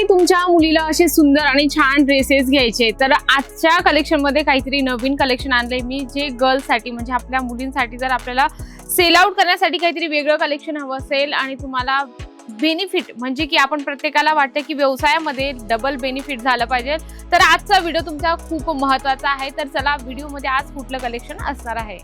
मंडळी तुमच्या मुलीला असे सुंदर आणि छान ड्रेसेस घ्यायचे. तर आजच्या कलेक्शनमध्ये काहीतरी नवीन कलेक्शन आणले मी जे गर्ल्ससाठी म्हणजे आपल्या मुलींसाठी जर आपल्याला सेल आउट करण्यासाठी काहीतरी वेगळं कलेक्शन हवं असेल आणि तुम्हाला बेनिफिट म्हणजे की आपण प्रत्येकाला वाटतं की व्यवसायामध्ये डबल बेनिफिट झालं पाहिजे. तर आजचा व्हिडिओ तुमचा खूप महत्त्वाचा आहे. तर चला व्हिडिओमध्ये आज कुठलं कलेक्शन असणार आहे?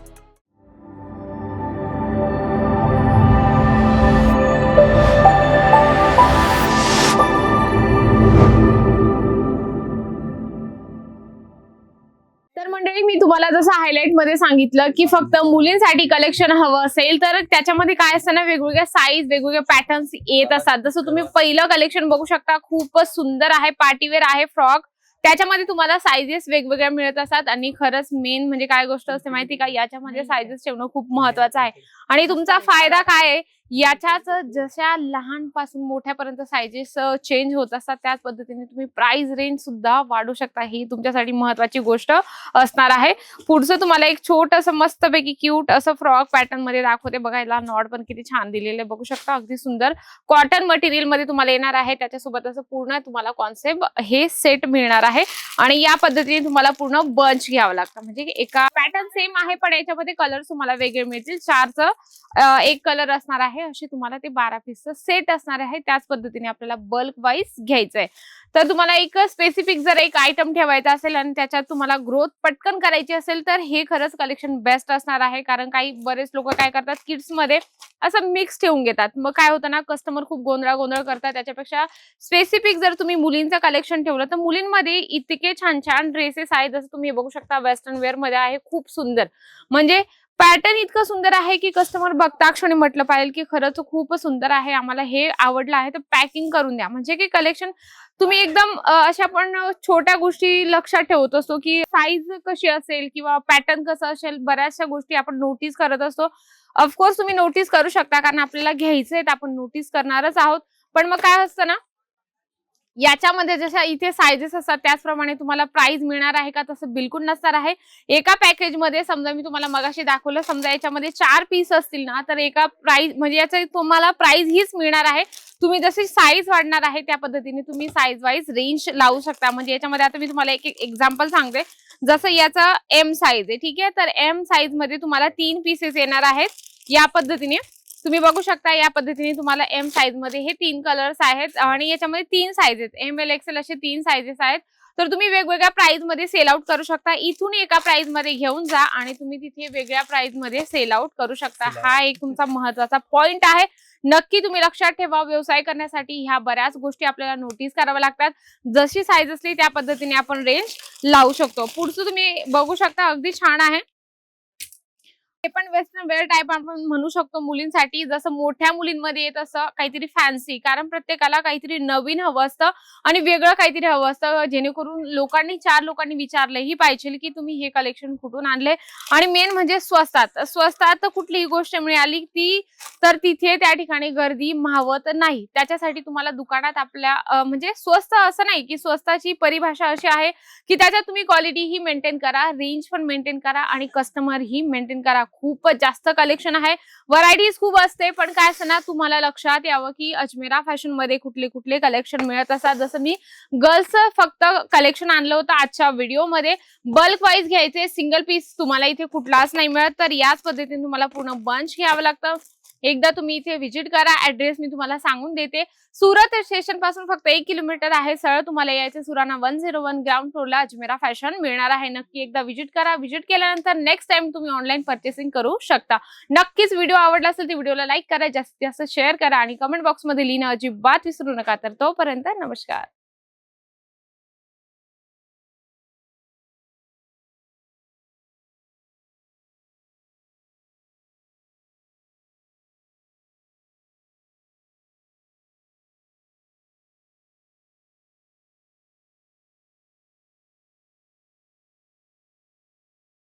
तर मंडळी मी तुम्हाला जसं हायलाइटमध्ये सांगितलं की फक्त मुलींसाठी कलेक्शन हवं असेल तर त्याच्यामध्ये काय असतं ना वेगवेगळ्या साईज वेगवेगळे पॅटर्न्स येत असतात. जसं तुम्ही पहिलं कलेक्शन बघू शकता खूपच सुंदर आहे. पार्टीवेअर आहे फ्रॉक. त्याच्यामध्ये तुम्हाला साईजेस वेगवेगळ्या मिळत असतात आणि खरंच मेन म्हणजे काय गोष्ट असते माहिती का? याच्यामध्ये साईजेस ठेवणं खूप महत्वाचं आहे. आणि तुमचा फायदा काय आहे? याच्याच जशा लहानपासून मोठ्यापर्यंत सायजेस चेंज होत असतात त्याच पद्धतीने तुम्ही प्राइस रेंज सुद्धा वाढू शकता. ही तुमच्यासाठी महत्वाची गोष्ट असणार आहे. पुढचं तुम्हाला एक छोटस मस्तपैकी क्यूट असं फ्रॉक पॅटर्नमध्ये दाखवते बघायला. नॉट पण किती छान दिलेले बघू शकता. अगदी सुंदर. कॉटन मटेरियलमध्ये तुम्हाला येणार आहे. त्याच्यासोबत असं पूर्ण तुम्हाला कॉन्सेप्ट हे सेट मिळणार आहे. आणि या पद्धतीने तुम्हाला पूर्ण बंच घ्यावं लागतं. म्हणजे एका पॅटर्न सेम आहे पण याच्यामध्ये कलर तुम्हाला वेगळे मिळतील. चारचं एक कलर असणार आहे असे तुम्हाला ते बारा पीसचं सेट असणार आहे. त्याच पद्धतीने आपल्याला बल्क वाईज घ्यायचंय. तर तुम्हाला एक स्पेसिफिक जर एक आयटम ठेवायचा असेल आणि त्याच्यात तुम्हाला ग्रोथ पटकन करायची असेल तर हे खरंच कलेक्शन बेस्ट असणार आहे. कारण काही बरेच लोक काय करतात किड्समध्ये असं मिक्स ठेवून घेतात. मग काय होतं ना कस्टमर खूप गोंधळा गोंधळ करतात. त्याच्यापेक्षा स्पेसिफिक जर तुम्ही मुलींचं कलेक्शन ठेवलं तर मुलींमध्ये इतके छान छान ड्रेसेस आहेत. जसं तुम्ही बघू शकता वेस्टर्न वेअरमध्ये आहे खूप सुंदर. म्हणजे पॅटर्न इतकं सुंदर आहे की कस्टमर बघता क्षणी म्हटलं पाहिजे की खरंच खूप सुंदर आहे आम्हाला हे आवडलं आहे तर पॅकिंग करून द्या. म्हणजे की कलेक्शन तुम्ही एकदम अशा पण छोट्या गोष्टी लक्षात ठेवत असतो की साईज कशी असेल किंवा पॅटर्न कसं असेल बऱ्याचशा गोष्टी आपण नोटीस करत असतो. ऑफकोर्स तुम्ही नोटीस करू शकता कारण आपल्याला घ्यायचं तर आपण नोटीस करणारच आहोत. पण मग काय असतं ना याच्यामध्ये जशा इथे सायझेस असतात त्याचप्रमाणे तुम्हाला प्राइस मिळणार आहे का तसं बिलकुल नसणार आहे. एका पॅकेजमध्ये समजा मी तुम्हाला मगाशी दाखवलं समजा याच्यामध्ये चार पीस असतील ना तर एका प्राइस म्हणजे याचा तुम्हाला प्राइस हीच मिळणार आहे. तुम्ही जशी साईज वाढणार आहे त्या पद्धतीने तुम्ही साईज वाईज रेंज लावू शकता. म्हणजे याच्यामध्ये आता मी तुम्हाला एक एक एक्झाम्पल सांगते. जसं याचा एम साईज आहे ठीक आहे? तर एम साईजमध्ये तुम्हाला तीन पीसेस येणार आहेत. या पद्धतीने तुम्ही बघू शकता या पद्धतीने तुम्हाला एम साईजमध्ये हे तीन कलर्स आहेत आणि याच्यामध्ये तीन साईज आहेत. एम एल एक्सेल असे तीन साईजेस आहेत. तर तुम्ही वेगवेगळ्या प्राइसमध्ये सेल आउट करू शकता. इथून एका प्राइसमध्ये घेऊन जा आणि तुम्ही तिथे वेगळ्या प्राइसमध्ये सेल आउट करू शकता. हा एक तुमचा महत्त्वाचा पॉइंट आहे. नक्की तुम्ही लक्षात ठेवा व्यवसाय करण्यासाठी ह्या बऱ्याच गोष्टी आपल्याला नोटीस कराव्या लागतात. जशी साईज असली त्या पद्धतीने आपण रेंज लावू शकतो. पुढचं तुम्ही बघू शकता अगदी छान आहे. हे पण वेस्टर्न वेअर टाईप आपण म्हणू शकतो मुलींसाठी. जसं मोठ्या मुलींमध्ये येत असं काहीतरी फॅन्सी कारण प्रत्येकाला काहीतरी नवीन हवं असतं आणि वेगळं काहीतरी हवं असतं. जेणेकरून लोकांनी चार लोकांनी विचारलंही पाहिजे की तुम्ही हे कलेक्शन कुठून आणले? आणि मेन म्हणजे स्वस्तात. स्वस्तात कुठलीही गोष्ट मिळाली ती तर तिथे त्या ठिकाणी गर्दी मावत नाही. त्याच्यासाठी तुम्हाला दुकानात आपल्या म्हणजे स्वस्त असं नाही की स्वस्ताची परिभाषा अशी आहे की त्याच्यात तुम्ही क्वालिटी ही मेंटेन करा रेंज पण मेंटेन करा आणि कस्टमर ही मेंटेन करा. खूपच जास्त कलेक्शन आहे. व्हरायटीज खूप असते पण काय असतं ना तुम्हाला लक्षात यावं की अजमेरा फॅशनमध्ये कुठले कुठले कलेक्शन मिळत असतात. जसं मी गर्ल्स फक्त कलेक्शन आणलं होतं आजच्या व्हिडिओमध्ये बल्क वाईज घ्यायचे सिंगल पीस तुम्हाला इथे कुठलाच नाही मिळत तर याच पद्धतीने तुम्हाला पूर्ण बंच घ्यावं लागतं. एकदा तुम्ही इथे व्हिजिट करा ऍड्रेस मी तुम्हाला सांगून देते. सुरत स्टेशनपासून फक्त एक किलोमीटर आहे सरळ तुम्हाला यायचे Surana one zero one ground फ्लोरला Ajmera fashion मिळणार आहे. नक्की एकदा व्हिजिट करा. व्हिजिट केल्यानंतर नेक्स्ट टाइम तुम्ही ऑनलाईन पर्चेसिंग करू शकता. नक्कीच व्हिडिओ आवडला असेल तर व्हिडिओला लाईक करा जास्तीत जास्त शेअर करा आणि कमेंट बॉक्समध्ये लिहिणं अजिबात विसरू नका. तर तोपर्यंत नमस्कार.